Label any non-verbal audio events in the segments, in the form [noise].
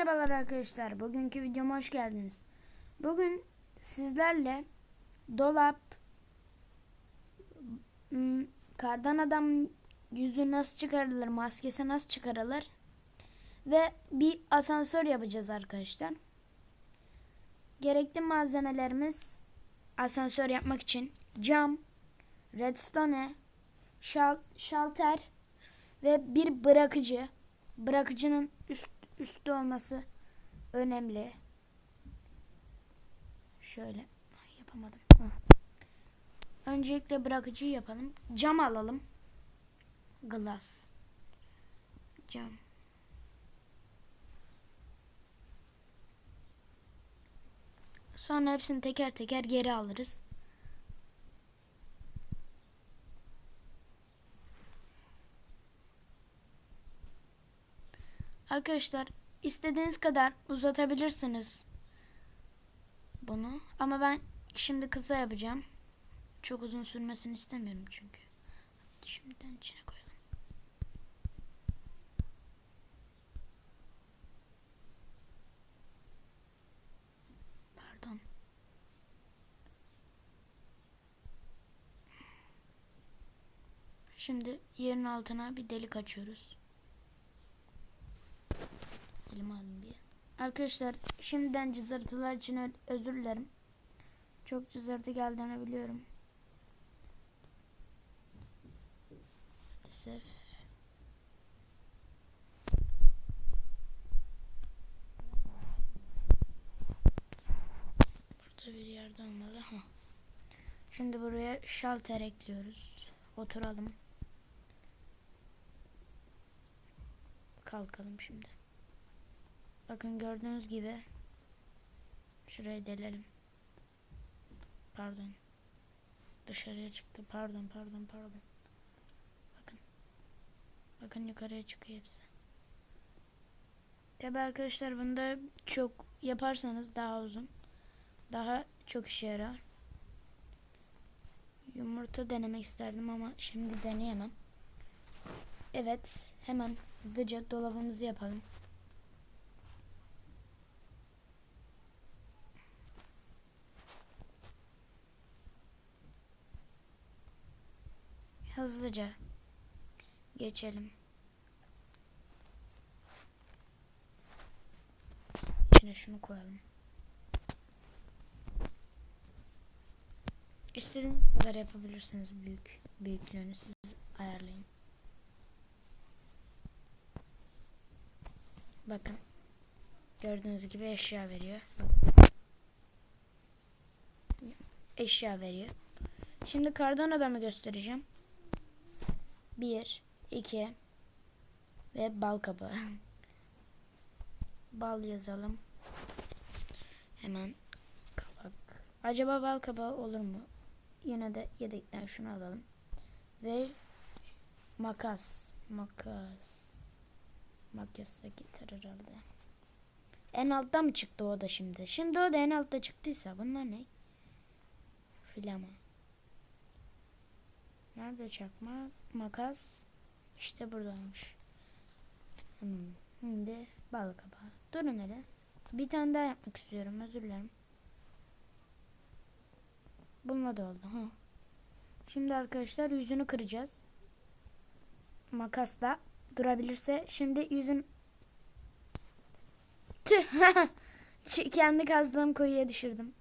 Merhabalar arkadaşlar. Bugünkü videoma hoş geldiniz. Bugün sizlerle dolap, m, kardan adam yüzü nasıl çıkarılır, maskesi nasıl çıkarılır ve bir asansör yapacağız arkadaşlar. Gerekli malzemelerimiz asansör yapmak için cam, redstone, şal, şalter ve bir bırakıcı. Bırakıcının üst üstü olması önemli. Şöyle yapamadım. Öncelikle bırakıcıyı yapalım. Cam alalım. Glass. Cam. Sonra hepsini teker teker geri alırız. Arkadaşlar istediğiniz kadar uzatabilirsiniz bunu. Ama ben şimdi kısa yapacağım. Çok uzun sürmesini istemiyorum çünkü. Şimdiden içine koyalım. Pardon. Şimdi yerin altına bir delik açıyoruz. Elime alayım bir. Arkadaşlar şimdiden cızırtılar için özür dilerim. Çok cızırtı geldiğini biliyorum. Maalesef. Burada bir yerde olmalı. Hah. Şimdi buraya şalter ekliyoruz. Oturalım. Kalkalım şimdi. Bakın gördüğünüz gibi şurayı delelim. Pardon. Dışarıya çıktı. Pardon, pardon, pardon. Bakın. Bakın yukarıya çıkıyor hepsi. Tabi arkadaşlar bunu da çok yaparsanız daha uzun. Daha çok işe yarar. Yumurta denemek isterdim ama şimdi deneyemem. Evet, hemen hızlıca dolabımızı yapalım. Hızlıca geçelim. İçine şunu koyalım. İstediğiniz kadar yapabilirsiniz büyük büyüklüğünü siz ayarlayın. Bakın. Gördüğünüz gibi eşya veriyor. Eşya veriyor. Şimdi kardan adamı göstereceğim. Bir, iki ve bal kabağı. [laughs] bal yazalım. Hemen kabak. Acaba bal kabağı olur mu? Yine de yedekten şunu alalım. Ve makas. Makas. Makas da getir herhalde. En altta mı çıktı o da şimdi? Şimdi o da en altta çıktıysa bunlar ne? Filama. Nerede çakma? Makas. İşte buradaymış. Hmm. Şimdi bal kabağı. Durun hele. Bir tane daha yapmak istiyorum. Özür dilerim. Bununla da oldu. Ha. Şimdi arkadaşlar yüzünü kıracağız. Makasla durabilirse. Şimdi yüzün Tüh. [laughs] Kendi kazdığım kuyuya düşürdüm.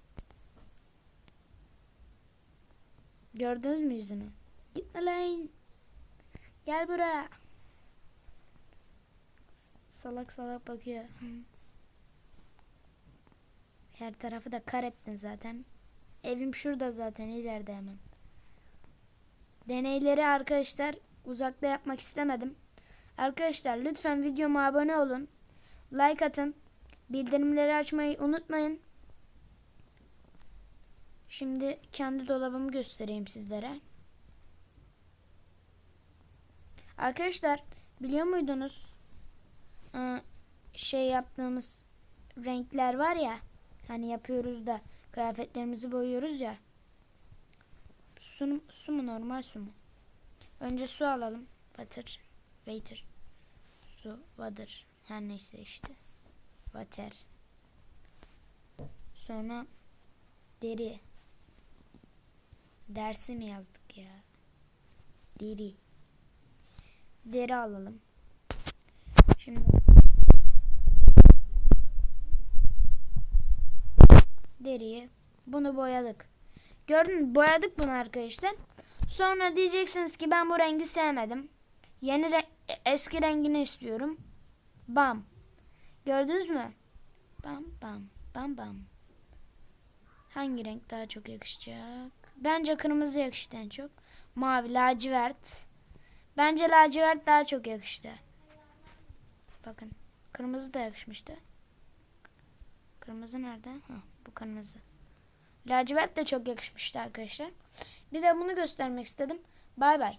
Gördünüz mü yüzünü? Gitme lan. Gel buraya. Salak salak bakıyor. Her tarafı da kar ettin zaten. Evim şurada zaten ileride hemen. Deneyleri arkadaşlar uzakta yapmak istemedim. Arkadaşlar lütfen videoma abone olun. Like atın. Bildirimleri açmayı unutmayın. Şimdi kendi dolabımı göstereyim sizlere. Arkadaşlar biliyor muydunuz? Ee, şey yaptığımız renkler var ya. Hani yapıyoruz da kıyafetlerimizi boyuyoruz ya. Su, su mu normal su mu? Önce su alalım. Water. Waiter. Su. Water. Her neyse işte. Water. Sonra deri. Dersi mi yazdık ya? Deri. Deri alalım. Şimdi deriyi bunu boyadık. Gördün mü? Boyadık bunu arkadaşlar. Sonra diyeceksiniz ki ben bu rengi sevmedim. Yeni re- eski rengini istiyorum. Bam. Gördünüz mü? Bam bam bam bam. Hangi renk daha çok yakışacak? Bence kırmızı yakıştı en çok. Mavi, lacivert. Bence lacivert daha çok yakıştı. Bakın. Kırmızı da yakışmıştı. Kırmızı nerede? Ha, bu kırmızı. Lacivert de çok yakışmıştı arkadaşlar. Bir de bunu göstermek istedim. Bay bay.